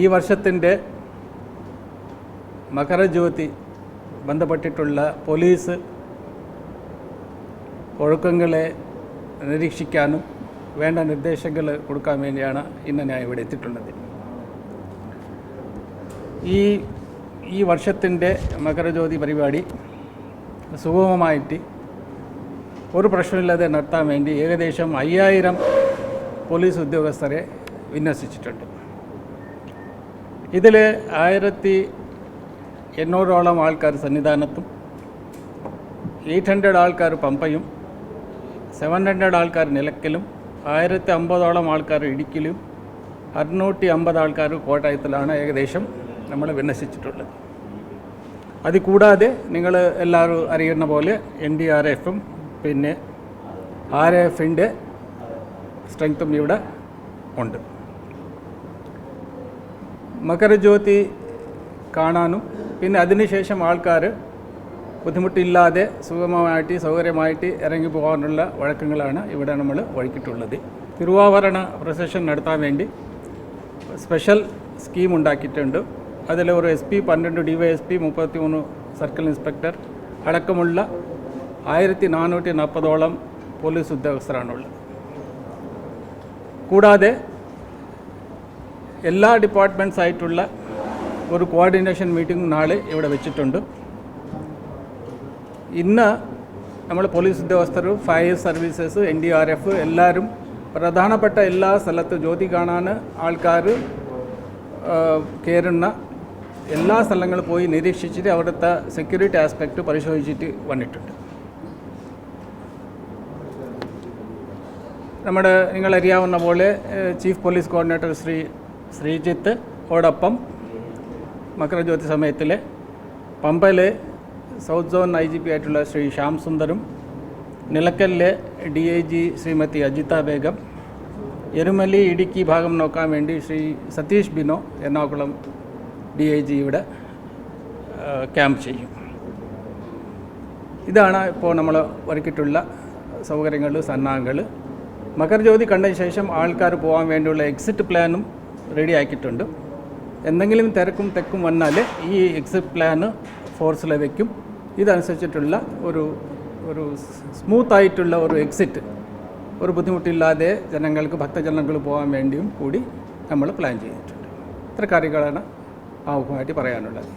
ഈ വർഷത്തിന്റെ മകരജ്യോതി ബന്ധപ്പെട്ടിട്ടുള്ള പോലീസ് ഒഴുക്കങ്ങളെ നിരീക്ഷിക്കാനും വേണ്ട നിർദ്ദേശങ്ങൾ കൊടുക്കാൻ വേണ്ടിയാണ് ഇന്ന് ഞാൻ ഇവിടെ എത്തിയിട്ടുള്ളത്. ഈ ഈ വർഷത്തിന്റെ മകരജ്യോതി പരിപാടി സുഗമമായിട്ട് ഒരു പ്രശ്നമില്ലാതെ നടത്താൻ വേണ്ടി ഏകദേശം അയ്യായിരം പോലീസ് ഉദ്യോഗസ്ഥരെ വിന്യസിച്ചിട്ടുണ്ട്. ഇതിൽ ആയിരത്തി എണ്ണൂറോളം ആൾക്കാർ സന്നിധാനത്തും എയ്റ്റ് ഹൺഡ്രഡ് ആൾക്കാർ പമ്പയും സെവൻ ഹൺഡ്രഡ് ആൾക്കാർ നിലയ്ക്കലും ആയിരത്തി അമ്പതോളം ആൾക്കാർ ഇടുക്കിയിലും അറുന്നൂറ്റി അമ്പത് ആൾക്കാർ കോട്ടയത്തിലാണ് ഏകദേശം നമ്മൾ വിന്യസിച്ചിട്ടുള്ളത്. അത് കൂടാതെ നിങ്ങൾ എല്ലാവരും അറിയുന്ന പോലെ എൻ ഡി ആർ എഫും പിന്നെ ആർ എഫിന്റെ സ്ട്രെങ്ത്തും ഇവിടെ ഉണ്ട്. മകരജ്യോതി കാണാനും പിന്നെ അതിനുശേഷം ആൾക്കാർ ബുദ്ധിമുട്ടില്ലാതെ സുഗമമായിട്ട് സൗകര്യമായിട്ട് ഇറങ്ങി പോകാനുള്ള വഴക്കങ്ങളാണ് ഇവിടെ നമ്മൾ വഴിക്കിട്ടുള്ളത്. തിരുവാഭരണ പ്രൊസഷൻ നടത്താൻ വേണ്ടി സ്പെഷ്യൽ സ്കീം ഉണ്ടാക്കിയിട്ടുണ്ട്. അതിൽ ഒരു എസ് പി പന്ത്രണ്ട് ഡി വൈ എസ് പി മുപ്പത്തി മൂന്ന് സർക്കിൾ ഇൻസ്പെക്ടർ അടക്കമുള്ള ആയിരത്തി നാനൂറ്റി നാൽപ്പതോളം പോലീസ് ഉദ്യോഗസ്ഥരാണുള്ളത്. കൂടാതെ എല്ലാ ഡിപ്പാർട്ട്മെന്റ്സ് ആയിട്ടുള്ള ഒരു കോർഡിനേഷൻ മീറ്റിംഗ് നാളെ ഇവിടെ വെച്ചിട്ടുണ്ട്. ഇന്ന് നമ്മൾ പോലീസ് ഉദ്യോഗസ്ഥർ fire services N D R F എല്ലാവരും പ്രധാനപ്പെട്ട എല്ലാ സ്ഥലത്തും ജ്യോതി കാണാൻ ആൾക്കാർ കയറുന്ന എല്ലാ സ്ഥലങ്ങളും പോയി നിരീക്ഷിച്ചിട്ട് അവിടുത്തെ സെക്യൂരിറ്റി ആസ്പെക്റ്റ് പരിശോധിച്ചിട്ട് വന്നിട്ടുണ്ട്. നമ്മുടെ നിങ്ങളറിയാവുന്ന പോലെ chief police coordinator Shri Sreejith ഓടൊപ്പം Makarajyothi സമയത്തിൽ പമ്പയിൽ south zone I G P ആയിട്ടുള്ള ശ്രീ ശ്യാം സുന്ദറും നിലക്കലിലെ D I G Shrimati Ajitha Begum Erumeli Idukki ഭാഗം നോക്കാൻ വേണ്ടി Shri Satheesh Bino Ernakulam D I G ഇവിടെ ക്യാമ്പ് ചെയ്യും. ഇതാണ് ഇപ്പോൾ നമ്മൾ ഒരുക്കിയിട്ടുള്ള സൗകര്യങ്ങൾ സന്നാഹങ്ങൾ. മകരജ്യോതി കണ്ടതിന് ശേഷം ആൾക്കാർ പോകാൻ വേണ്ടിയുള്ള എക്സിറ്റ് പ്ലാനും റെഡി ആക്കിയിട്ടുണ്ട്. എന്തെങ്കിലും തിരക്കും തെക്കും വന്നാൽ ഈ എക്സിറ്റ് പ്ലാന് ഫോഴ്സിൽ വയ്ക്കും ഇതനുസരിച്ചിട്ടുള്ള ഒരു ഒരു സ്മൂത്തായിട്ടുള്ള ഒരു എക്സിറ്റ് ഒരു ബുദ്ധിമുട്ടില്ലാതെ ജനങ്ങൾക്ക് ഭക്തജനങ്ങൾ പോകാൻ വേണ്ടിയും കൂടി നമ്മൾ പ്ലാൻ ചെയ്തിട്ടുണ്ട്. ഇത്ര കാര്യങ്ങളാണ് ആമുഖമായിട്ട് പറയാനുള്ളത്.